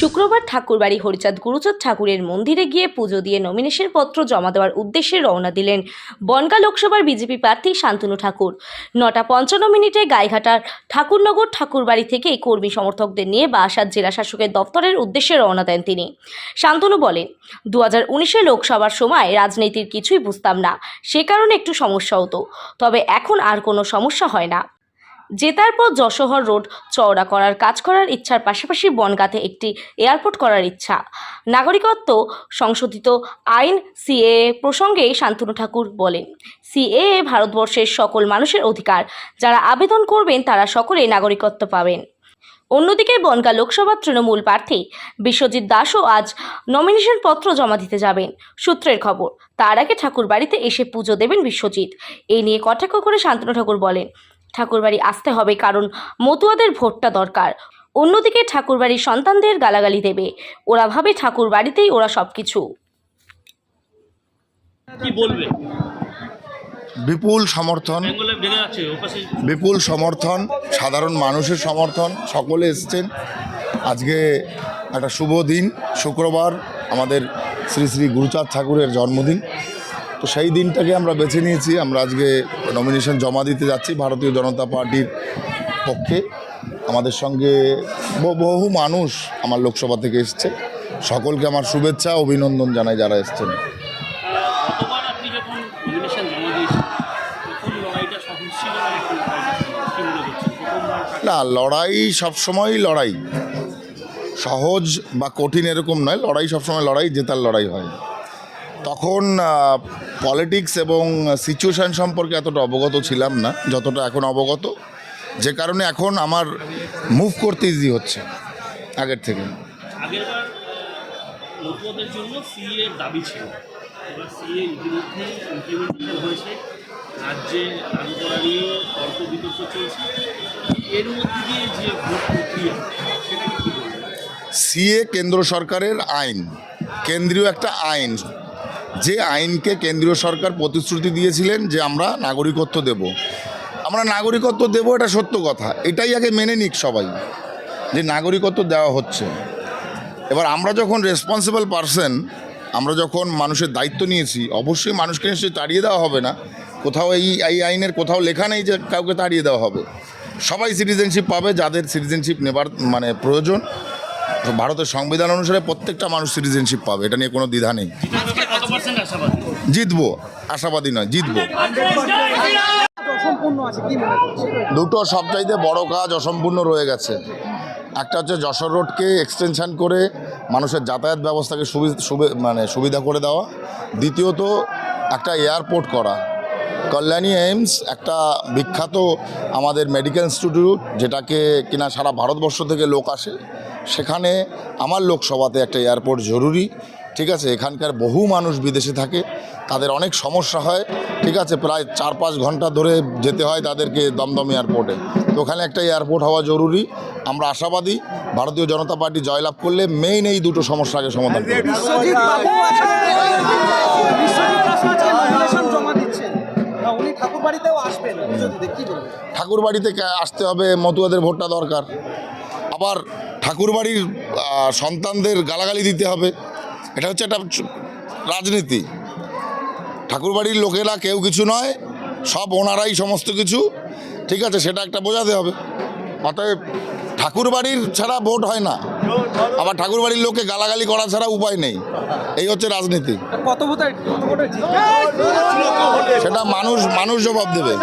শুক্রবার ঠাকুরবাড়ি হরিচাঁদ গুরুচাঁদ ঠাকুরের মন্দিরে গিয়ে পুজো দিয়ে নমিনেশন পত্র জমা দেওয়ার উদ্দেশ্যে রওনা দিলেন বনগা লোকসভার বিজেপি প্রার্থী শান্তনু ঠাকুর। নটা পঞ্চান্ন মিনিটে গাইঘাটার ঠাকুরনগর ঠাকুরবাড়ি থেকে কর্মী সমর্থকদের নিয়ে বাসার জেলা শাসকের দপ্তরের উদ্দেশ্যে রওনা দেন তিনি। শান্তনু বলেন দু হাজার উনিশে লোকসভার সময় রাজনীতির কিছুই বুঝতাম না। সে কারণে একটু সমস্যা হতো তবে এখন আর কোনো সমস্যা হয় না। জেতার পর যশোহর রোড চওড়া করার কাজ করার ইচ্ছার পাশাপাশি বনগাঁতে একটি এয়ারপোর্ট করার ইচ্ছা। নাগরিকত্ব সংশোধিত আইন সিএ প্রসঙ্গে শান্তনু ঠাকুর বলেন, সিএএ ভারতবর্ষের সকল মানুষের অধিকার। যারা আবেদন করবেন তারা সকলেই নাগরিকত্ব পাবেন। অন্যদিকে বনগা লোকসভা তৃণমূল প্রার্থী বিশ্বজিৎ দাসও আজ নমিনেশন পত্র জমা দিতে যাবেন। সূত্রের খবর, তার আগে ঠাকুর বাড়িতে এসে পুজো দেবেন বিশ্বজিৎ। এই নিয়ে কটাক্ষ করে শান্তনু ঠাকুর বলেন ঠাকুরবাড়ি আসতে হবে কারণ মতুয়াদের ভোটটা দরকার। অন্যদিকে ঠাকুরবাড়ির সন্তানদের গালাগালি দেবে। ওরা ভাবে ঠাকুর বাড়িতেই ওরা সব কিছু কি বলবে? বিপুল সমর্থন। বিপুল সমর্থন সাধারণ মানুষের সমর্থন সকলে এসছেন। আজকে একটা শুভ দিন শুক্রবার আমাদের শ্রী শ্রী গুরুচাঁদ ঠাকুরের জন্মদিন। তো সেই দিনটাকে আমরা বেছে নিয়েছি। আমরা আজকে নমিনেশন জমা দিতে যাচ্ছি ভারতীয় জনতা পার্টির পক্ষে। আমাদের সঙ্গে বহু মানুষ আমার লোকসভা থেকে এসছে। সকলকে আমার শুভেচ্ছা অভিনন্দন জানাই যারা এসছেন। না লড়াই সবসময়ই লড়াই। সহজ বা কঠিন এরকম নয়। লড়াই সবসময় লড়াই জেতার লড়াই হয়। তখন পলিটিক্স এবং সিচুয়েশান সম্পর্কে এতটা অবগত ছিলাম না যতটা এখন অবগত। যে কারণে এখন আমার মুভ করতে ইজি হচ্ছে আগের থেকে। আগেরবার নতুনদের জন্য দাবি ছিল। এবার সিএ ইতিমধ্যে ইমপ্লিমেন্টেশন হয়েছে। রাজ্যে লাগু নিয়ে তর্ক বিতর্ক চলছে। এর মধ্যে দিয়ে যে ভোট প্রক্রিয়া সেটা কি বলবেন? সিএ কেন্দ্র সরকারের আইন কেন্দ্রীয় একটা আইন। যে আইনকে কেন্দ্রীয় সরকার প্রতিশ্রুতি দিয়েছিলেন যে আমরা নাগরিকত্ব দেব। আমরা নাগরিকত্ব দেব এটা সত্য কথা। এটাই আগে মেনে নিক সবাই যে নাগরিকত্ব দেওয়া হচ্ছে। এবার আমরা যখন রেসপন্সিবল পারসন আমরা যখন মানুষের দায়িত্ব নিয়েছি, অবশ্যই মানুষকে নিশ্চয়ই তাড়িয়ে দেওয়া হবে না। কোথাও এই এই আইনের কোথাও লেখা নেই যে কাউকে তাড়িয়ে দেওয়া হবে। সবাই সিটিজেনশিপ পাবে, যাদের সিটিজেনশিপ নেবার মানে প্রয়োজন। ভারতের সংবিধান অনুসারে প্রত্যেকটা মানুষ সিটিজেনশিপ পাবে, এটা নিয়ে কোনো দ্বিধা নেই। জিতবো। আশাবাদী নয় জিতবো। দুটো সবচাইতে বড় কাজ অসম্পূর্ণ রয়ে গেছে। একটা হচ্ছে যশোর রোডকে এক্সটেনশন করে মানুষের যাতায়াত ব্যবস্থাকে সুবি- সুবি- মানে সুবিধা করে দেওয়া। দ্বিতীয়ত একটা এয়ারপোর্ট করা। কল্যাণী এইমস একটা বিখ্যাত আমাদের মেডিকেল ইনস্টিটিউট যেটাকে কিনা সারা ভারতবর্ষ থেকে লোক আসে। সেখানে আমার লোকসভাতে একটা এয়ারপোর্ট জরুরি। ঠিক আছে এখানকার বহু মানুষ বিদেশে থাকে তাদের অনেক সমস্যা হয় ঠিক আছে প্রায় চার পাঁচ ঘণ্টা ধরে যেতে হয় তাদেরকে দমদম এয়ারপোর্টে। তো ওখানে একটা এয়ারপোর্ট হওয়া জরুরি আমরা আশাবাদী ভারতীয় জনতা পার্টি জয়লাভ করলে মেইন এই দুটো সমস্যাকে সমাধান ঠাকুর বাড়িতে আসতে হবে মতুয়াদের ভোটটা দরকার। আবার ঠাকুর বাড়ির সন্তানদের গালাগালি দিতে হবে। এটা হচ্ছে একটা রাজনীতি। ঠাকুরবাড়ির লোকেরা কেউ কিছু নয় সব ওনারাই সমস্ত কিছু। ঠিক আছে সেটা একটা বোঝাতে হবে। অতএব ঠাকুর বাড়ির ছাড়া ভোট হয় না। আবার ঠাকুর বাড়ির লোককে গালাগালি করা ছাড়া উপায় নেই। এই হচ্ছে রাজনীতি। কত সেটা মানুষ মানুষ জবাব দেবে।